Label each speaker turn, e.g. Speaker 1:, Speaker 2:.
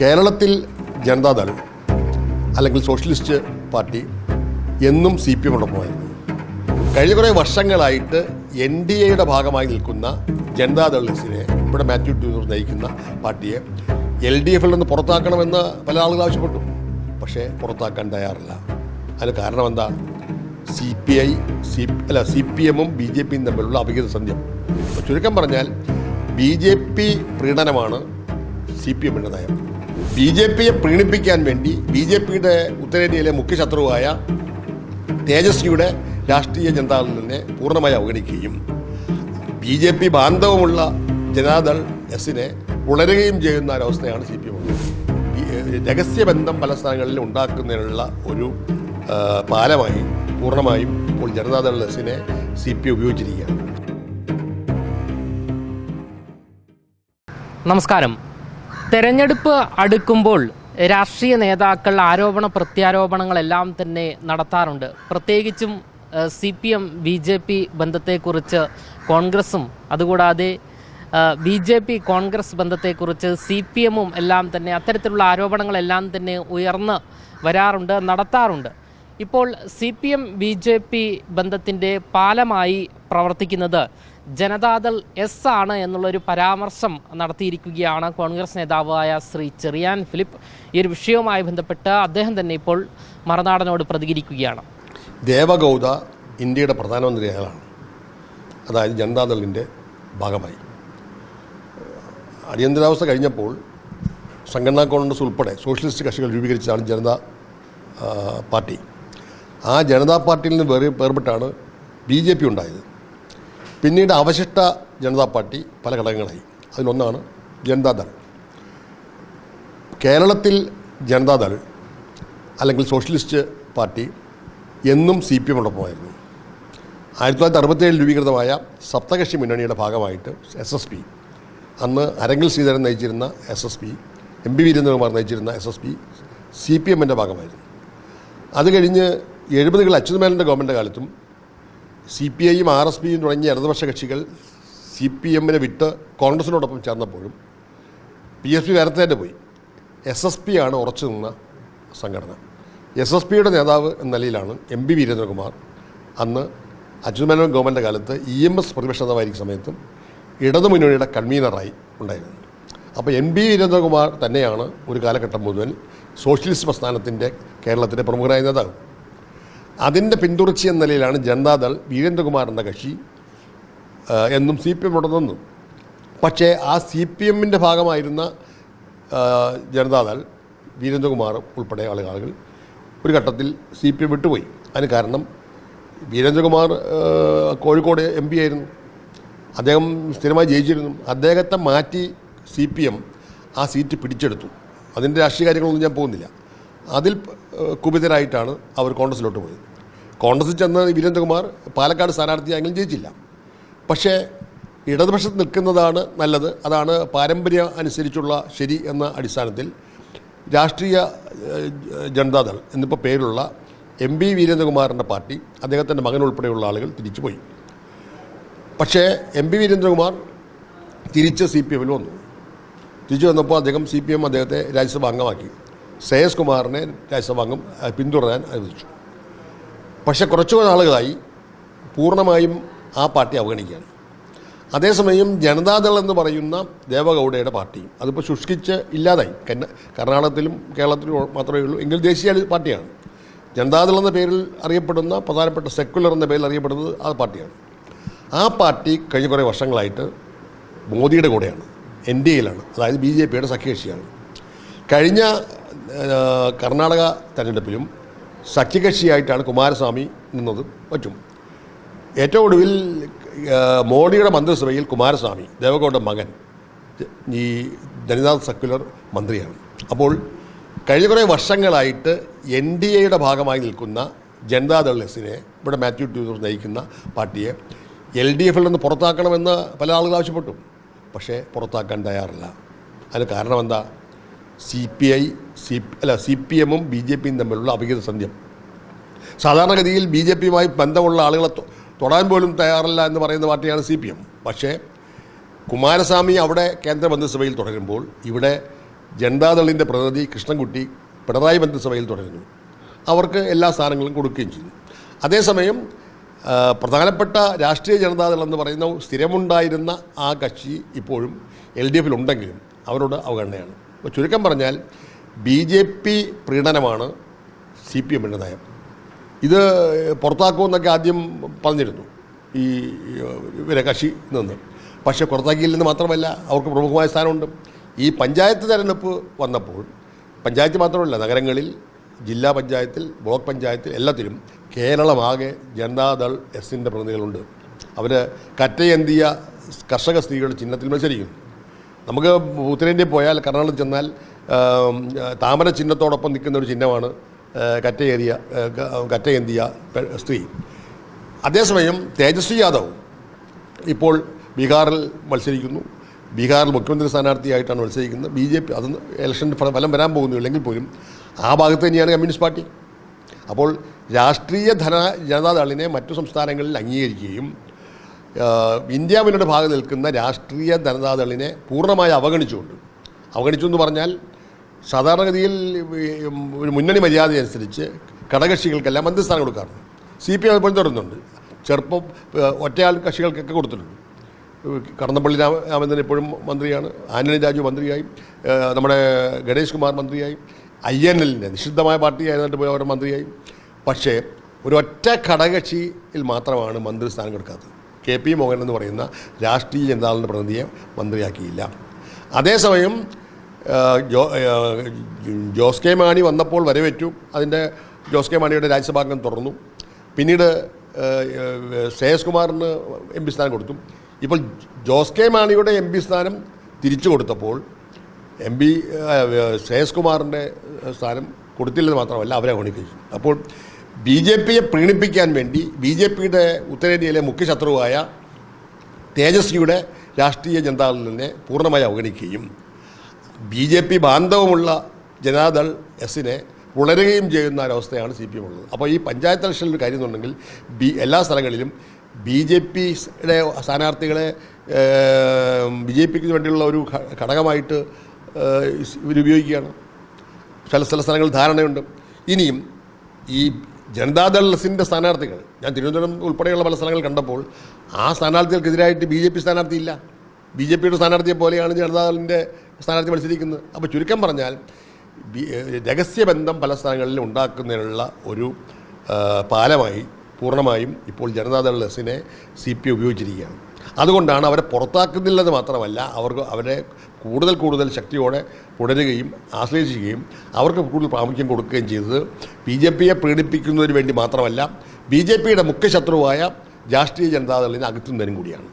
Speaker 1: കേരളത്തിൽ ജനതാദൾ അല്ലെങ്കിൽ socialist party എന്നും സി പി എമ്മോടൊപ്പമായിരുന്നു കഴിഞ്ഞ കുറേ വർഷങ്ങളായിട്ട് എൻ ഡി എയുടെ ഭാഗമായി നിൽക്കുന്ന ജനതാദൾ എസിനെ ഇവിടെ മാത്യു ട്യൂസർ നയിക്കുന്ന പാർട്ടിയെ എൽ ഡി എഫിൽ നിന്ന് പുറത്താക്കണമെന്ന് പല ആളുകൾ ആവശ്യപ്പെട്ടു. പക്ഷേ പുറത്താക്കാൻ തയ്യാറില്ല. അതിന് കാരണം എന്താ? സി പി ഐ സി അല്ല സി പി എമ്മും ബി ജെ പിയും തമ്മിലുള്ള അഭിഹിത സന്ധ്യം. ചുരുക്കം പറഞ്ഞാൽ ബി ജെ പി പ്രീണനമാണ് സി പി എമ്മിന്റെ നയം. ബി ജെ പിയെ പ്രീണിപ്പിക്കാൻ വേണ്ടി ബി ജെ പിയുടെ ഉത്തരേന്ത്യയിലെ മുഖ്യ ശത്രുവായ തേജസ്വിയുടെ രാഷ്ട്രീയ ജനതാദളിനെ പൂർണമായി അവഗണിക്കുകയും ബി ജെ പി ബാന്ധവമുള്ള ജനതാദൾ എസിനെ ഉളരുകയും ചെയ്യുന്ന ഒരവസ്ഥയാണ് സി പി എം രഹസ്യബന്ധം പല സ്ഥലങ്ങളിൽ ഉണ്ടാക്കുന്നതിനുള്ള ഒരു പാലമായി പൂർണമായും ഇപ്പോൾ ജനതാദൾ എസിനെ സി പി ഉപയോഗിച്ചിരിക്കുകയാണ്.
Speaker 2: നമസ്കാരം. തെരഞ്ഞെടുപ്പ് അടുക്കുമ്പോൾ രാഷ്ട്രീയ നേതാക്കൾ ആരോപണ പ്രത്യാരോപണങ്ങളെല്ലാം തന്നെ നടത്താറുണ്ട്. പ്രത്യേകിച്ചും C P M B J P ബന്ധത്തെക്കുറിച്ച് കോൺഗ്രസും അതുകൂടാതെ ബി ജെ പി കോൺഗ്രസ് ബന്ധത്തെക്കുറിച്ച് സി പി എമ്മും എല്ലാം തന്നെ അത്തരത്തിലുള്ള ആരോപണങ്ങളെല്ലാം തന്നെ ഉയർന്ന് വരാറുണ്ട് നടത്താറുണ്ട്. ഇപ്പോൾ C P M B J P ബന്ധത്തിന്റെ പാലമായി പ്രവർത്തിക്കുന്നത് ജനതാദൾ എസ് ആണ് എന്നുള്ളൊരു പരാമർശം നടത്തിയിരിക്കുകയാണ് കോൺഗ്രസ് നേതാവായ ശ്രീ ചെറിയാൻ ഫിലിപ്പ്. ഈ ഒരു വിഷയവുമായി ബന്ധപ്പെട്ട് അദ്ദേഹം തന്നെ ഇപ്പോൾ മറുനാടനോട് പ്രതികരിക്കുകയാണ്.
Speaker 1: ദേവഗൗഡ ഇന്ത്യയുടെ പ്രധാനമന്ത്രി അയാളാണ് അതായത് ജനതാദളിന്റെ ഭാഗമായി. അടിയന്തരാവസ്ഥ കഴിഞ്ഞപ്പോൾ സംഘടനാ കോൺഗ്രസ് ഉൾപ്പെടെ സോഷ്യലിസ്റ്റ് കക്ഷികൾ രൂപീകരിച്ചതാണ് ജനതാ പാർട്ടി. ആ ജനതാ പാർട്ടിയിൽ നിന്ന് വേറെ വേർപെട്ടാണ് ബി ജെ പി ഉണ്ടായത്. പിന്നീട് അവശിഷ്ട ജനതാ പാർട്ടി പല ഘടകങ്ങളായി. അതിലൊന്നാണ് ജനതാദൾ കേരളത്തിൽ ജനതാദൾ അല്ലെങ്കിൽ സോഷ്യലിസ്റ്റ് പാർട്ടി എന്നും സി പി എമ്മോടൊപ്പമായിരുന്നു ആയിരത്തി തൊള്ളായിരത്തി അറുപത്തേഴിൽ രൂപീകൃതമായ സപ്തകക്ഷി മുന്നണിയുടെ ഭാഗമായിട്ട് എസ് എസ് പി അന്ന് Arangil Sreedharan നയിച്ചിരുന്ന S S P M P Veerendrakumar നയിച്ചിരുന്ന S S P C P എമ്മിന്റെ ഭാഗമായിരുന്നു. അത് കഴിഞ്ഞ് എഴുപതുകൾ അച്യുതമേനന്റെ ഗവൺമെന്റ് കാലത്തും സി പി ഐയും ആർ എസ് പിയും തുടങ്ങിയ ഇടതുപക്ഷ കക്ഷികൾ സി പി എമ്മിനെ വിട്ട് കോൺഗ്രസിനോടൊപ്പം ചേർന്നപ്പോഴും പി എസ് പി തന്നെ പോയി. എസ് എസ് പി ആണ് ഉറച്ചു നിന്ന സംഘടന. എസ് എസ് പിയുടെ നേതാവ് എന്ന നിലയിലാണ് എം പി വീരേന്ദ്രകുമാർ അന്ന് അച്യുതമേനോൻ ഗവൺമെന്റ് കാലത്ത് ഇ എം എസ് പ്രതിപക്ഷ നേതാവായിരിക്കുന്ന സമയത്തും ഇടതുമുന്നണിയുടെ കൺവീനറായി ഉണ്ടായിരുന്നത്. അപ്പോൾ എം പി വീരേന്ദ്രകുമാർ തന്നെയാണ് ഒരു കാലഘട്ടം മുഴുവൻ സോഷ്യലിസ്റ്റ് പ്രസ്ഥാനത്തിന്റെ കേരളത്തിന്റെ പ്രമുഖരായ നേതാവ്. അതിന്റെ പിന്തുടർച്ച എന്ന നിലയിലാണ് ജനതാദൾ വീരേന്ദ്രകുമാറിന്റെ കക്ഷി എന്നും സി പി എം നിന്നു. പക്ഷേ ആ സി പി എമ്മിന്റെ ഭാഗമായിരുന്ന ജനതാദൾ വീരേന്ദ്രകുമാർ ഉൾപ്പെടെ ആളുകൾ ഒരു ഘട്ടത്തിൽ സി പി എം വിട്ടുപോയി. അതിന് കാരണം വീരേന്ദ്രകുമാർ കോഴിക്കോട് എം പി ആയിരുന്നു. അദ്ദേഹം സ്ഥിരമായി ജയിച്ചിരുന്നു. അദ്ദേഹത്തെ മാറ്റി സി പി എം ആ സീറ്റ് പിടിച്ചെടുത്തു. അതിന്റെ രാഷ്ട്രീയ കാര്യങ്ങളൊന്നും ഞാൻ പോകുന്നില്ല. അതിൽ കുപിതരായിട്ടാണ് അവർ കോൺഗ്രസിലോട്ട് പോയത്. കോൺഗ്രസിൽ ചെന്ന വീരേന്ദ്രകുമാർ പാലക്കാട് സ്ഥാനാർത്ഥിയായെങ്കിലും ജയിച്ചില്ല. പക്ഷേ ഇടതുപക്ഷത്ത് നിൽക്കുന്നതാണ് നല്ലത്. അതാണ് പാരമ്പര്യം അനുസരിച്ചുള്ള ശരി എന്ന അടിസ്ഥാനത്തിൽ രാഷ്ട്രീയ ജനതാദൾ എന്നിപ്പോൾ പേരുള്ള എം പി വീരേന്ദ്രകുമാറിന്റെ പാർട്ടി അദ്ദേഹത്തിന്റെ മകൻ ഉൾപ്പെടെയുള്ള ആളുകൾ തിരിച്ചുപോയി. പക്ഷേ എം പി വീരേന്ദ്രകുമാർ തിരിച്ച് സി പി എമ്മിൽ വന്നു. തിരിച്ചു വന്നപ്പോൾ അദ്ദേഹം സി പി എം അദ്ദേഹത്തെ രാജ്യസഭ അംഗമാക്കി. ശ്രേയസ് കുമാറിനെ രാജ്യസഭാംഗം പിന്തുടരാൻ അനുവദിച്ചു. പക്ഷേ കുറച്ചു നാളുകളായി പൂർണമായും ആ പാർട്ടി അവഗണിക്കുകയാണ്. അതേസമയം ജനതാദൾ എന്ന് പറയുന്ന ദേവഗൗഡയുടെ പാർട്ടി അതിപ്പോൾ ശുഷ്കിച്ച് ഇല്ലാതായി. കർണാടകത്തിലും കേരളത്തിലും മാത്രമേ ഉള്ളൂ. എങ്കിൽ ദേശീയ പാർട്ടിയാണ്. ജനതാദൾ എന്ന പേരിൽ അറിയപ്പെടുന്ന പ്രധാനപ്പെട്ട സെക്കുലർ എന്ന പേരിൽ അറിയപ്പെടുന്നത് ആ പാർട്ടിയാണ്. ആ പാർട്ടി കഴിഞ്ഞ കുറേ വർഷങ്ങളായിട്ട് മോദിയുടെ കൂടെയാണ്. എൻ ഡി എയിലാണ്. അതായത് ബി ജെ പിയുടെ സഖ്യകക്ഷിയാണ്. കഴിഞ്ഞ കർണാടക തെരഞ്ഞെടുപ്പിലും സഖ്യകക്ഷിയായിട്ടാണ് കുമാരസ്വാമി നിന്നത്. പറ്റും. ഏറ്റവും ഒടുവിൽ മോഡിയുടെ മന്ത്രിസഭയിൽ കുമാരസ്വാമി ദേവഗൗഡ മകൻ ഈ ജനതാ സക്കുലർ മന്ത്രിയാണ്. അപ്പോൾ കഴിഞ്ഞ കുറേ വർഷങ്ങളായിട്ട് എൻ ഡി എയുടെ ഭാഗമായി നിൽക്കുന്ന ജനതാദൾ എസിനെ ഇവിടെ മാത്യു ട്യൂസർ നയിക്കുന്ന പാർട്ടിയെ എൽ ഡി എഫിൽ നിന്ന് പുറത്താക്കണമെന്ന് പല ആളുകൾ ആവശ്യപ്പെട്ടു. പക്ഷേ പുറത്താക്കാൻ തയ്യാറില്ല. അതിന് കാരണം എന്താ? സി പി ഐ സി അല്ല സി പി എമ്മും ബി ജെ പിയും തമ്മിലുള്ള അഭിഹിത സന്ധ്യം. സാധാരണഗതിയിൽ ബി ജെ പിയുമായി ബന്ധമുള്ള ആളുകളെ തൊടാൻ പോലും തയ്യാറല്ല എന്ന് പറയുന്ന പാർട്ടിയാണ് സി പി എം. പക്ഷേ കുമാരസ്വാമി അവിടെ കേന്ദ്രമന്ത്രിസഭയിൽ തുടരുമ്പോൾ ഇവിടെ ജനതാദളിന്റെ പ്രതിനിധി കൃഷ്ണൻകുട്ടി പിണറായി മന്ത്രിസഭയിൽ തുടരുന്നു. അവർക്ക് എല്ലാ സ്ഥാനങ്ങളും കൊടുക്കുകയും ചെയ്തു. അതേസമയം പ്രധാനപ്പെട്ട രാഷ്ട്രീയ ജനതാദൾ എന്ന് പറയുന്ന സ്ഥിരമുണ്ടായിരുന്ന ആ കക്ഷി ഇപ്പോഴും എൽ ഡി എഫിലുണ്ടെങ്കിലും അവരോട് അവഗണനയാണ്. അപ്പോൾ ചുരുക്കം പറഞ്ഞാൽ ബി ജെ പി പ്രീണനമാണ് സി പി എമ്മിന്റെ നയം. ഇത് പുറത്താക്കുമെന്നൊക്കെ ആദ്യം പറഞ്ഞിരുന്നു ഈ ഇവരെ കക്ഷി നിന്ന്. പക്ഷെ പുറത്താക്കിയില്ലെന്ന് മാത്രമല്ല അവർക്ക് പ്രമുഖമായ സ്ഥാനമുണ്ട്. ഈ പഞ്ചായത്ത് തെരഞ്ഞെടുപ്പ് വന്നപ്പോൾ പഞ്ചായത്ത് മാത്രമല്ല നഗരങ്ങളിൽ ജില്ലാ പഞ്ചായത്തിൽ ബ്ലോക്ക് പഞ്ചായത്തിൽ എല്ലാത്തിലും കേരളമാകെ ജനതാദൾ എസിന്റെ പ്രതിനിധികളുണ്ട്. അവർ കറ്റയന്തിയ കർഷക സ്ത്രീകളുടെ ചിഹ്നത്തിൽ മത്സരിക്കുന്നു. നമുക്ക് ഉത്തരേന്ത്യയിൽ പോയാൽ കർണാടകത്തിൽ ചെന്നാൽ താമര ചിഹ്നത്തോടൊപ്പം നിൽക്കുന്ന ഒരു ചിഹ്നമാണ് കറ്റയേറിയ കറ്റയേന്തിയ സ്ത്രീ. അതേസമയം തേജസ്വി യാദവ് ഇപ്പോൾ ബീഹാറിൽ മത്സരിക്കുന്നു. ബീഹാറിൽ മുഖ്യമന്ത്രി സ്ഥാനാർത്ഥിയായിട്ടാണ് മത്സരിക്കുന്നത്. ബി ജെ പി അത് ഇലക്ഷൻ ഫലം വരാൻ പോകുന്നില്ലെങ്കിൽ പോലും ആ ഭാഗത്ത് തന്നെയാണ് കമ്മ്യൂണിസ്റ്റ് പാർട്ടി. അപ്പോൾ രാഷ്ട്രീയ ധന ജനതാദളിനെ മറ്റു സംസ്ഥാനങ്ങളിൽ അംഗീകരിക്കുകയും ഇന്ത്യ മുന്നോട്ട് ഭാഗം നിൽക്കുന്ന രാഷ്ട്രീയ ജനതാദളിനെ പൂർണമായി അവഗണിച്ചുകൊണ്ട് അവഗണിച്ചു എന്ന് പറഞ്ഞാൽ സാധാരണഗതിയിൽ ഒരു മുന്നണി മര്യാദ അനുസരിച്ച് ഘടകകക്ഷികൾക്കെല്ലാം മന്ത്രിസ്ഥാനം കൊടുക്കാറുണ്ട്. സി പി എം അതുപോലെ തുടരുന്നുണ്ട്. ചെറുപ്പം ഒറ്റയാൾ കക്ഷികൾക്കൊക്കെ കൊടുത്തിട്ടുണ്ട്. കടന്നപ്പള്ളി രാമ രാമചന്ദ്രൻ ഇപ്പോഴും മന്ത്രിയാണ്. ആന്റണി രാജു മന്ത്രിയായി. നമ്മുടെ ഗണേഷ് കുമാർ മന്ത്രിയായി. ഐ എൻ എല്ലിന്റെ നിഷിദ്ധമായ പാർട്ടിയായിരുന്നിട്ട് പോയി അവർ മന്ത്രിയായി. പക്ഷേ ഒരൊറ്റ ഒറ്റ ഘടകകക്ഷിയിൽ മാത്രമാണ് മന്ത്രിസ്ഥാനം കൊടുക്കാത്തത്. കെ പി മോഹൻ എന്ന് പറയുന്ന രാഷ്ട്രീയ ജനതാദളിന്റെ പ്രതിനിധിയെ മന്ത്രിയാക്കിയില്ല. അതേസമയം ജോ ജോസ് കെ മാണി വന്നപ്പോൾ വരവേറ്റു അതിന്റെ ജോസ് കെ മാണിയുടെ രാജ്യസഭാംഗം തുടർന്നു. പിന്നീട് ശ്രേയസ് കുമാറിന് എം പി സ്ഥാനം കൊടുത്തു. ഇപ്പോൾ ജോസ് കെ മാണിയുടെ എം പി സ്ഥാനം തിരിച്ചു കൊടുത്തപ്പോൾ എം പി ശ്രേയസ് കുമാറിന്റെ സ്ഥാനം കൊടുത്തില്ലെന്ന് മാത്രമല്ല അവരെ ഗുണിപ്പിച്ചു അപ്പോൾ ബി ജെ പിയെ പ്രീണിപ്പിക്കാൻ വേണ്ടി ബി ജെ പിയുടെ ഉത്തരേന്ത്യയിലെ മുഖ്യ ശത്രുവായ തേജസ്വിയുടെ രാഷ്ട്രീയ ജനതാദളിനെ പൂർണമായി അവഗണിക്കുകയും ബി ജെ പി ബാന്ധവമുള്ള ജനതാദൾ എസിനെ പുളരുകയും ചെയ്യുന്ന ഒരവസ്ഥയാണ് സി പി എം ഉള്ളത്. അപ്പോൾ ഈ പഞ്ചായത്ത് ഇലക്ഷനിൽ ഒരു കാര്യം എന്നുണ്ടെങ്കിൽ ബി എല്ലാ സ്ഥലങ്ങളിലും ബി ജെ പിയുടെ സ്ഥാനാർത്ഥികളെ ബി ജെ പിക്ക് വേണ്ടിയുള്ള ഒരു ഘടകമായിട്ട് ഇവരുപയോഗിക്കുകയാണ്. ചില ചില സ്ഥലങ്ങളിൽ ധാരണയുണ്ട്. ഇനിയും ഈ ജനതാദൾ എസിന്റെ സ്ഥാനാർത്ഥികൾ ഞാൻ തിരുവനന്തപുരം ഉൾപ്പെടെയുള്ള പല സ്ഥലങ്ങൾ കണ്ടപ്പോൾ ആ സ്ഥാനാർത്ഥികൾക്കെതിരായിട്ട് ബി ജെ പി സ്ഥാനാർത്ഥിയില്ല. ബി ജെ പിയുടെ സ്ഥാനാർത്ഥിയെ പോലെയാണ് ജനതാദളിന്റെ സ്ഥാനാർത്ഥി മത്സരിക്കുന്നത് അപ്പോൾ ചുരുക്കം പറഞ്ഞാൽ രഹസ്യബന്ധം പല സ്ഥലങ്ങളിലും ഉണ്ടാക്കുന്നതിനുള്ള ഒരു പാലമായി പൂർണമായും ഇപ്പോൾ ജനതാദൾ എസിനെ സി പി ഉപയോഗിച്ചിരിക്കുകയാണ്. അതുകൊണ്ടാണ് അവരെ പുറത്താക്കുന്നില്ലെന്ന് മാത്രമല്ല അവർക്ക് അവരെ കൂടുതൽ കൂടുതൽ ശക്തിയോടെ തുടരുകയും ആശ്ലേഷിക്കുകയും അവർക്ക് കൂടുതൽ പ്രാമുഖ്യം കൊടുക്കുകയും ചെയ്തത് ബി ജെ പിയെ പ്രീണിപ്പിക്കുന്നതിന് വേണ്ടി മാത്രമല്ല ബി ജെ പിയുടെ മുഖ്യ ശത്രുവായ രാഷ്ട്രീയ ജനതാദളിനെ അകറ്റുന്നതിനും കൂടിയാണ്.